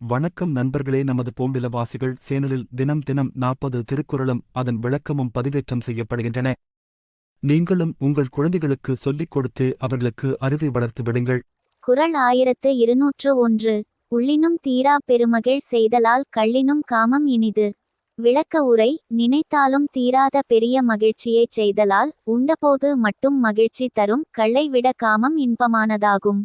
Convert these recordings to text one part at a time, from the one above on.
வணக்கம் நண்பர்களே நமது பூம்பிலவாசிகள் சேனலில் தினம் தினம் நாற்பது திருக்குறளும் அதன் விளக்கமும் பதிவேற்றம் செய்யப்படுகின்றன. நீங்களும் உங்கள் குழந்தைகளுக்கு சொல்லிக் கொடுத்து அவர்களுக்கு அறிவை வளர்த்து விடுங்கள். குரல் ஆயிரத்து இருநூற்று ஒன்று. உள்ளினும் தீரா பெருமகிழ் செய்தலால் கள்ளினும் காமம் இனிது. விளக்க உரை நினைத்தாலும் தீராத பெரிய மகிழ்ச்சியைச் செய்தலால் உண்டபோது மட்டும் மகிழ்ச்சி தரும் கள்ளை விட காமம் இன்பமானதாகும்.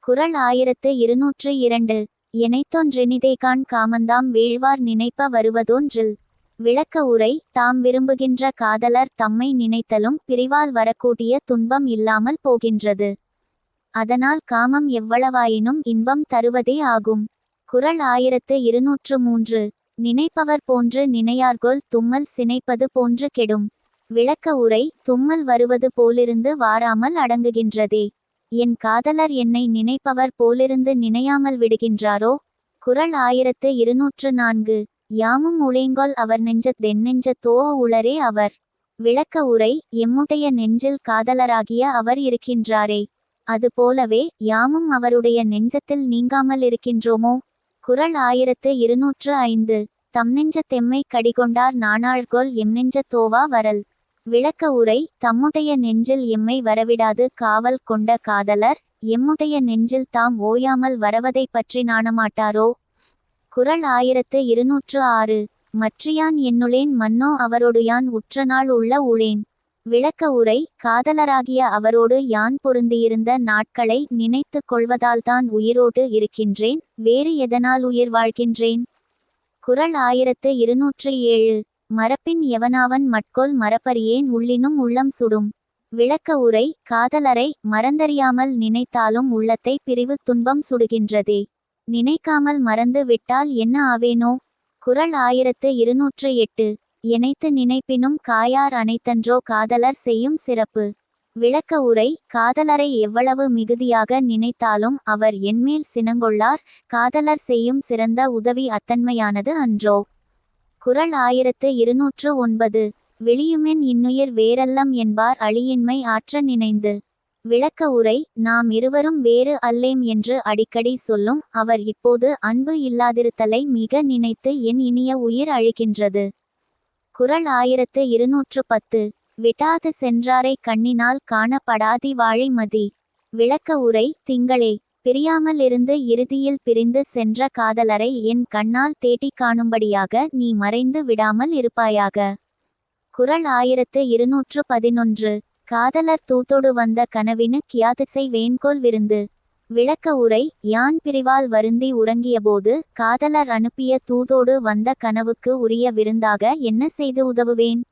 குரல் ஆயிரத்து இருநூற்று இரண்டு. எனைத்தொன்றெனிதேகான் காமந்தாம் வீழ்வார் நினைப்ப வருவதொன்றில். விளக்க உரை தாம் விரும்புகின்ற காதலர் தம்மை நினைத்தலும் பிரிவால் வரக்கூடிய துன்பம் இல்லாமல் போகின்றது. அதனால் காமம் எவ்வளவாயினும் இன்பம் தருவதே ஆகும். குறள் ஆயிரத்து இருநூற்று மூன்று. நினைப்பவர் போன்று நினையார்கொல் தும்மல் சினைப்பது போன்று கெடும். விளக்க உரை தும்மல் வருவது போலிருந்து வாராமல் அடங்குகின்றதே. என் காதலர் என்னை நினைப்பவர் போலிருந்து நினையாமல் விடுகின்றாரோ? குறள் ஆயிரத்து இருநூற்று நான்கு. யாமும் உளேங்கொல் அவர் நெஞ்சத்தென்னெஞ்ச தோ உளரே அவர். விளக்க உரை எம்முடைய நெஞ்சில் காதலராகிய அவர் இருக்கின்றாரே. அதுபோலவே யாமும் அவருடைய நெஞ்சத்தில் நீங்காமல் இருக்கின்றோமோ? குறள் ஆயிரத்து இருநூற்று ஐந்து. தம் நெஞ்ச தெம்மை கடிகொண்டார் நாணாள்கொல் எம் நெஞ்ச தோவா வரல். விளக்க உரை தம்முடைய நெஞ்சில் எம்மை வரவிடாது காவல் கொண்ட காதலர் எம்முடைய நெஞ்சில் தாம் ஓயாமல் வரவதை பற்றி நாணமாட்டாரோ? குறள் ஆயிரத்து இருநூற்று ஆறு மற்றியான் என்னுளேன் மன்னோ அவரோடு யான் உற்ற நாள் உள்ள உளேன் விளக்க உரை காதலராகிய அவரோடு யான் பொருந்தியிருந்த நாட்களை நினைத்து கொள்வதால்தான் உயிரோடு இருக்கின்றேன் வேறு எதனால் உயிர் வாழ்கின்றேன்? குரல் ஆயிரத்து இருநூற்று ஏழு மரப்பின் எவனாவன் மட்கொல் மரப்பரியேன் உள்ளினும் உள்ளம் சுடும். விளக்க உரை காதலரை மறந்தறியாமல் நினைத்தாலும் உள்ளத்தை பிரிவு துன்பம் சுடுகின்றதே. நினைக்காமல் மறந்து விட்டால் என்ன ஆவேனோ? குறள் ஆயிரத்து இருநூற்று எட்டு. இணைத்து நினைப்பினும் காயார் அனைத்தன்றோ காதலர் செய்யும் சிறப்பு. விளக்க உரை காதலரை எவ்வளவு மிகுதியாக நினைத்தாலும் அவர் என்மேல் சினங்கொள்ளார் காதலர் செய்யும் சிறந்த உதவி அத்தன்மையானது அன்றோ. குறள் ஆயிரத்து இருநூற்று ஒன்பது. விழியுமென் இன்னுயிர் வேறல்லம் என்பார் அழியின்மை ஆற்ற நினைந்து. விளக்க உரை நாம் இருவரும் வேறு அல்லேம் என்று அடிக்கடி சொல்லும் அவர் இப்போது அன்பு இல்லாதிருத்தலை மிக நினைத்து என் இனிய உயிர் அழிக்கின்றது. குறள் ஆயிரத்து இருநூற்று பத்து. விட்டாது சென்றாரை கண்ணினால் காணப்படாதி வாழை மதி. விளக்க உரை திங்களே பிரியாமல் இருந்து இறுதியில் பிரிந்து சென்ற காதலரை என் கண்ணால் தேடிக் காணும்படியாக நீ மறைந்து விடாமல் இருப்பாயாக. குரல் ஆயிரத்து இருநூற்று பதினொன்று. காதலர் தூத்தோடு வந்த கனவினு கியாதிசை வேண்கோல் விருந்து. விளக்க உரை யான் பிரிவால் வருந்தி உறங்கியபோது காதலர் அனுப்பிய தூதோடு வந்த கனவுக்கு உரிய விருந்தாக என்ன செய்து உதவுவேன்?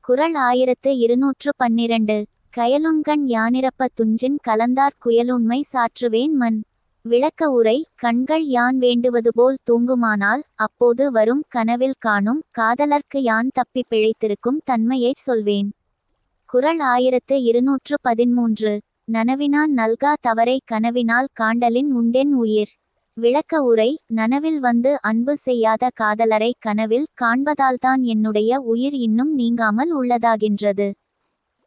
குரல் ஆயிரத்து இருநூற்று பன்னிரண்டு. கயலுண்கண் யானிரப்ப துஞ்சின் கலந்தார் குயலுண்மை சாற்றுவேன் மண். விளக்க உரை கண்கள் யான் வேண்டுவது போல் தூங்குமானால் அப்போது வரும் கனவில் காணும் காதலர்க்கு யான் தப்பி பிழைத்திருக்கும் தன்மையைச் சொல்வேன். குறள் ஆயிரத்து இருநூற்று பதிமூன்று நனவினான் நல்கா தவறை கனவினால் காண்டலின் உண்டென் உயிர். விளக்க உரை நனவில் வந்து அன்பு செய்யாத காதலரை கனவில் காண்பதால்தான் என்னுடைய உயிர் இன்னும் நீங்காமல் உள்ளதாகின்றது.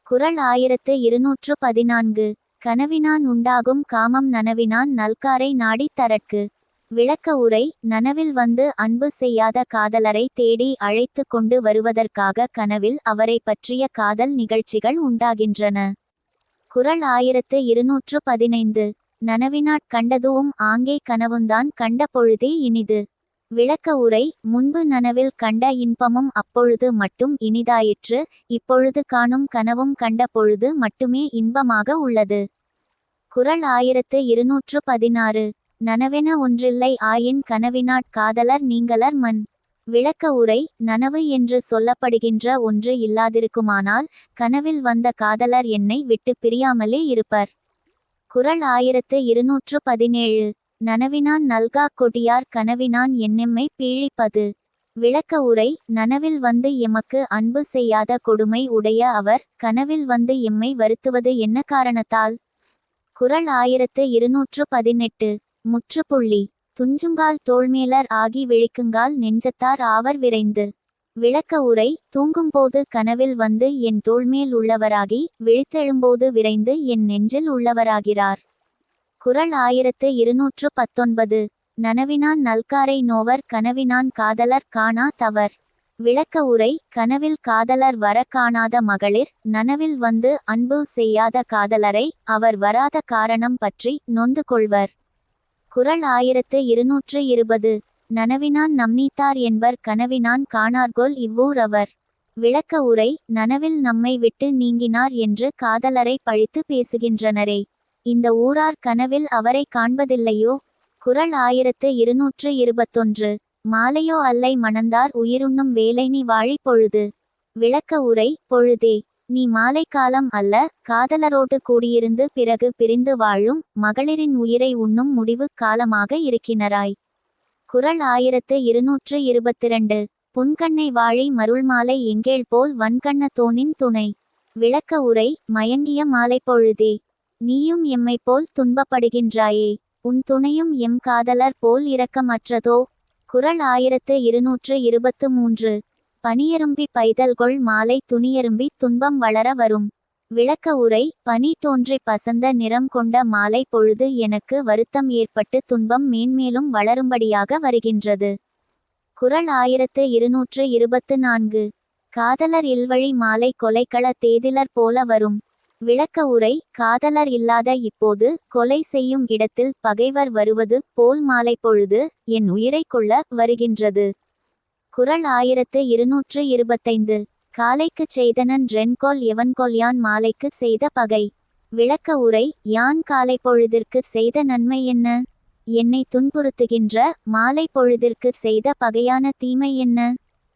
குறள் ஆயிரத்து இருநூற்று பதினான்கு. கனவினான் உண்டாகும் காமம் நனவினான் நல்காரை நாடித் தரட்கு. விளக்க உரை நனவில் வந்து அன்பு செய்யாத காதலரை தேடி அழைத்து கொண்டு வருவதற்காக கனவில் அவரை பற்றிய காதல் நிகழ்ச்சிகள் உண்டாகின்றன. குறள் ஆயிரத்து இருநூற்று பதினைந்து. நனவினாட் கண்டதுவும் ஆங்கே கனவுந்தான் கண்ட பொழுதே இனிது. விளக்க உரை முன்பு நனவில் கண்ட இன்பமும் அப்பொழுது மட்டும் இனிதாயிற்று இப்பொழுது காணும் கனவும் கண்ட பொழுது மட்டுமே இன்பமாக உள்ளது. குறள் ஆயிரத்து இருநூற்று பதினாறு. நனவென ஒன்றில்லை ஆயின் கனவினாட் காதலர் நீங்களர் மண் விளக்க உரை நனவு என்று சொல்லப்படுகின்ற ஒன்று இல்லாதிருக்குமானால் கனவில் வந்த காதலர் என்னை விட்டு பிரியாமலே இருப்பர். குரல் ஆயிரத்து இருநூற்று பதினேழு. நனவினான் நல்கா கொடியார் கனவினான் என்னெம்மை பீழிப்பது. விளக்க உரை நனவில் வந்து எமக்கு அன்பு செய்யாத கொடுமை உடைய அவர் கனவில் வந்து எம்மை வருத்துவது என்ன காரணத்தால்? குறள் ஆயிரத்து இருநூற்று பதினெட்டு. முற்றுப்புள்ளி. துஞ்சுங்கால் தோள்மேலர் ஆகி விழிக்குங்கால் நெஞ்சத்தார் ஆவர் விரைந்து. விளக்க உரை தூங்கும்போது கனவில் வந்து என் தோள்மேல் உள்ளவராகி விழித்தெழும்போது விரைந்து என் நெஞ்சில் உள்ளவராகிறார். குரல் ஆயிரத்து இருநூற்று பத்தொன்பது. நனவினான் நல்காரை நோவர் கனவினான் காதலர் காணா தவர். விளக்க உரை கனவில் காதலர் வர காணாத மகளிர் நனவில் வந்து அன்பு செய்யாத காதலரை அவர் வராத காரணம் பற்றி நொந்து கொள்வர். குரல் ஆயிரத்து இருநூற்று இருபது. நனவினான் நம்னீத்தார் என்பர் கனவினான் காணார்கோல் இவ்வூர் அவர். விளக்க உரை நனவில் நம்மை விட்டு நீங்கினார் என்று காதலரை பழித்து பேசுகின்றனரே. இந்த ஊரார் கனவில் அவரை காண்பதில்லையோ? குறள் ஆயிரத்து இருநூற்று இருபத்தொன்று. மாலையோ அல்லை மணந்தார் உயிருண்ணும் வேலை நீ வாழி பொழுது. விளக்க உரை பொழுதே நீ மாலை காலம் அல்ல காதலரோடு கூடியிருந்து பிறகு பிரிந்து வாழும் மகளிரின் உயிரை உண்ணும் முடிவு காலமாக இருக்கினராய். குறள் ஆயிரத்து இருநூற்று இருபத்திரண்டு. புன்கண்ணை வாழி மருள் மாலை எங்கேள் போல் வன்கண்ண தோனின் துணை. விளக்க உரை மயங்கிய மாலை பொழுதே நீயும் எம்மைப் போல் துன்பப்படுகின்றாயே. உன் துணையும் எம் காதலர் போல் இரக்கமற்றதோ? குறள் ஆயிரத்து இருநூற்று இருபத்து மூன்று பனியரும்பி பைதல்கொள் மாலை துணியரும்பி துன்பம் வளர வரும். விளக்க உரை பனி தோன்றி பசந்த நிறம் கொண்ட மாலை பொழுது எனக்கு வருத்தம் ஏற்பட்டு துன்பம் மேன்மேலும் வளரும்படியாக வருகின்றது. குறள் ஆயிரத்து இருநூற்று இருபத்து நான்கு. காதலர் இல்வழி மாலை கொலைக்கள தேதிலர் போல வரும். விளக்க உரை காதலர் இல்லாத இப்போது கொலை செய்யும் இடத்தில் பகைவர் வருவது போல் மாலை பொழுது என் உயிரை கொள்ள வருகின்றது. குறள் ஆயிரத்து இருநூற்று இருபத்தைந்து. காலைக்குச் செய்தனன் ரென்கோல் எவன்கோல் யான் மாலைக்கு செய்த பகை. விளக்க உரை யான் காலை பொழுதிற்கு செய்த நன்மை என்ன? என்னை துன்புறுத்துகின்ற மாலை பொழுதிற்கு செய்த பகையான தீமை என்ன?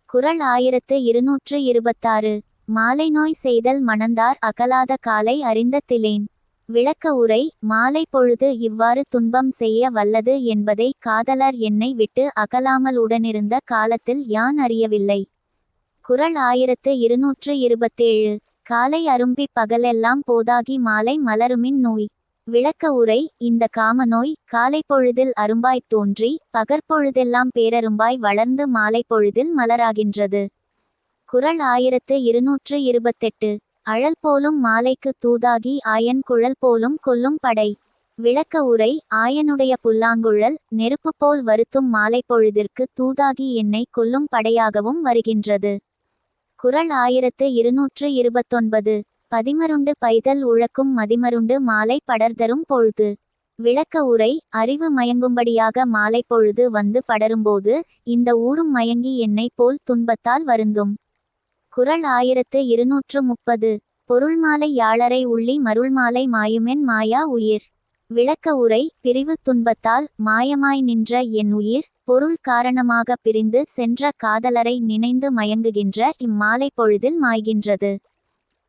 குறள் ஆயிரத்து இருநூற்று இருபத்தாறு. மாலை நோய் செய்தல் மணந்தார் அகலாத காலை அறிந்த திலேன். விளக்க உரை மாலை பொழுது இவ்வாறு துன்பம் செய்ய வல்லது என்பதை காதலர் என்னை விட்டு அகலாமல் உடனிருந்த காலத்தில் யான் அறியவில்லை. குறள் ஆயிரத்து இருநூற்று இருபத்தேழு. காலை அரும்பி பகலெல்லாம் போதாகி மாலை மலருமின் நோய். விளக்க உரை இந்த காம நோய் காலை பொழுதில் அரும்பாய்த் தோன்றி பகற்பொழுதெல்லாம் பேரரும்பாய் வளர்ந்து மாலை பொழுதில் மலராகின்றது. குறள் ஆயிரத்து இருநூற்று இருபத்தெட்டு. அழல் போலும் மாலைக்கு தூதாகி ஆயன் குழல் போலும் கொல்லும் படை. விளக்க உரை ஆயனுடைய புல்லாங்குழல் நெருப்பு போல் வருத்தும் மாலை பொழுதிற்கு தூதாகி என்னை கொல்லும் படையாகவும் வருகின்றது. குறள் ஆயிரத்து இருநூற்று இருபத்தொன்பது. பதிமருண்டு பைதல் உழக்கும் மதிமருண்டு மாலை படர்தரும் பொழுது. விளக்க உரை அறிவு மயங்கும்படியாக மாலை பொழுது வந்து படரும்போது இந்த ஊரும் மயங்கி என்னை போல் துன்பத்தால் வருந்தும். குறள் ஆயிரத்து இருநூற்று முப்பது. பொருள்மாலை யாழரை உள்ளி மருள்மாலை மாயுமென் மாயா உயிர். விளக்க உரை பிரிவு துன்பத்தால் மாயமாய் நின்ற என் உயிர் பொருள் காரணமாக பிரிந்து சென்ற காதலரை நினைந்து மயங்குகின்ற இம்மாலை பொழுதில் மாய்கின்றது.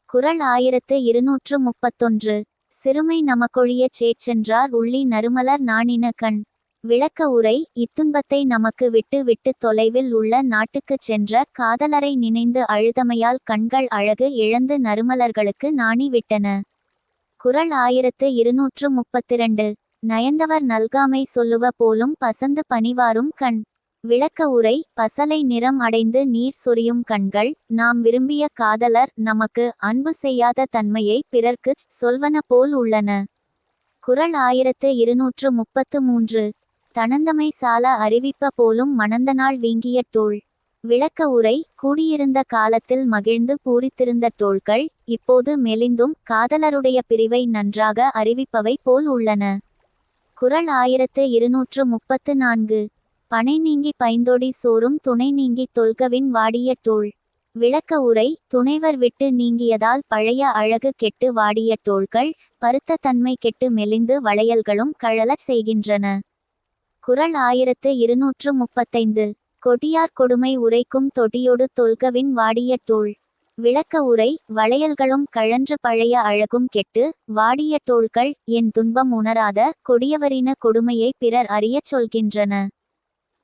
குறள் ஆயிரத்து இருநூற்று முப்பத்தொன்று. சிறுமை நமக்கொழியச் சேற்றென்றார் உள்ளி நறுமலர் நாணின கண். விளக்க உரை இத்துன்பத்தை நமக்கு விட்டு விட்டு தொலைவில் உள்ள நாட்டுக்குச் சென்ற காதலரை நினைந்து அழுதமையால் கண்கள் அழகு இழந்து நறுமலர்களுக்கு நாணி விட்டன. குரல் ஆயிரத்து இருநூற்று முப்பத்திரண்டு. நயந்தவர் நல்காமை சொல்லுவ போலும் பசந்து பணிவாரும் கண். விளக்க உரை பசலை நிறம் அடைந்து நீர் சொரியும் கண்கள். நாம் விரும்பிய காதலர் நமக்கு அன்பு செய்யாத தன்மையை பிறர்க்குச் சொல்வன போல் உள்ளன. குறள் ஆயிரத்து இருநூற்று முப்பத்து மூன்று. தனந்தமை சால அறிவிப்ப போலும் மணந்தநாள் வீங்கிய தோள். விளக்க உரை கூடியிருந்த காலத்தில் மகிழ்ந்து பூரித்திருந்த தோள்கள் இப்போது மெலிந்தும் காதலருடைய பிரிவை நன்றாக அறிவிப்பவை போல் உள்ளன. குறள் ஆயிரத்து இருநூற்று முப்பத்து நான்கு. பனை நீங்கி பைந்தோடி சோறும் துணை நீங்கி தொல்கவின் வாடிய தோள். விளக்க உரை துணைவர் விட்டு நீங்கியதால் பழைய அழகு கெட்டு வாடிய தோள்கள் பருத்த தன்மை கெட்டு மெலிந்து வளையல்களும் கழலச் செய்கின்றன. குறள் ஆயிரத்து இருநூற்று முப்பத்தைந்து. கொடியார் கொடுமை உரைக்கும் தொடியொடு தொல்கவின் வாடிய தோள் விளக்க உரை வளையல்களும் கழன்று பழைய அழகும் கெட்டு வாடிய தோள்கள் என் துன்பம் உணராத கொடியவரின கொடுமையை பிறர் அறியச் சொல்கின்றன.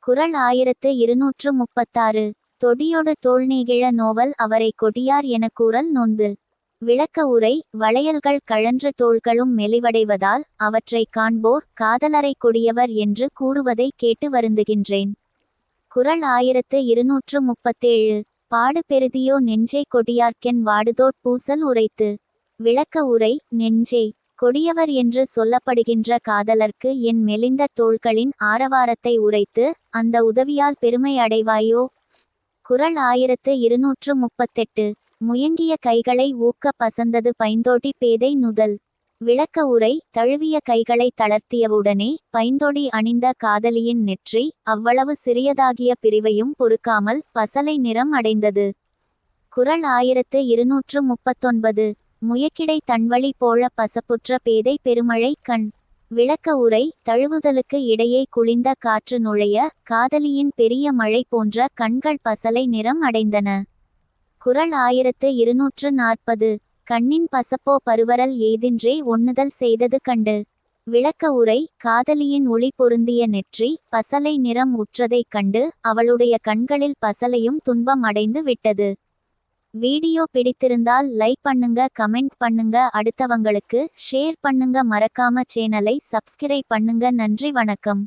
குறள் ஆயிரத்து இருநூற்று முப்பத்தாறு. தொடியொடு தோல் நெகிழ நோவல் அவரை கொடியார் என கூறல் நொந்து. விளக்க உரை வளையல்கள் கழன்ற தோள்களும் மெலிவடைவதால் அவற்றை காண்போர் காதலரை கொடியவர் என்று கூறுவதை கேட்டு வருந்துகின்றேன். குறள் ஆயிரத்து இருநூற்று முப்பத்தேழு. பாடு பெருதியோ நெஞ்சே கொடியார்க்கென் வாடுதோட் பூசல் உரைத்து. விளக்க உரை நெஞ்சே கொடியவர் என்று சொல்லப்படுகின்ற காதலர்க்கு என் மெலிந்த தோள்களின் ஆரவாரத்தை உரைத்து அந்த உதவியால் பெருமை அடைவாயோ? குரல் ஆயிரத்து இருநூற்று முப்பத்தெட்டு. முயங்கிய கைகளை ஊக்க பசந்தது பைந்தோட்டி பேதை நுதல். விளக்க உரை தழுவிய கைகளை தளர்த்தியவுடனே பைந்தொடி அணிந்த காதலியின் நெற்றி அவ்வளவு சிறியதாகிய பிரிவையும் பொறுக்காமல் பசலை நிறம் அடைந்தது. குறள் ஆயிரத்து இருநூற்று முப்பத்தொன்பது. முயக்கிடை தன்வழி போல பசப்புற்ற பேதை பெருமழை கண். விளக்க உரை தழுவுதலுக்கு இடையே குளிந்த காற்று நுழைய காதலியின் பெரிய மழை போன்ற கண்கள் பசலை நிறம் அடைந்தன. குரல் ஆயிரத்து இருநூற்று நாற்பது. கண்ணின் பசப்போ பருவரல் ஏதின்றே ஒண்ணுதல் செய்தது கண்டு. விளக்க உரை காதலியின் ஒளி பொருந்திய நெற்றி பசலை நிறம் உற்றதைக் கண்டு அவளுடைய கண்களில் பசலையும் துன்பம் அடைந்து விட்டது. வீடியோ பிடித்திருந்தால் லைக் பண்ணுங்க கமெண்ட் பண்ணுங்க அடுத்தவங்களுக்கு ஷேர் பண்ணுங்க மறக்காம சேனலை சப்ஸ்கிரைப் பண்ணுங்க நன்றி வணக்கம்.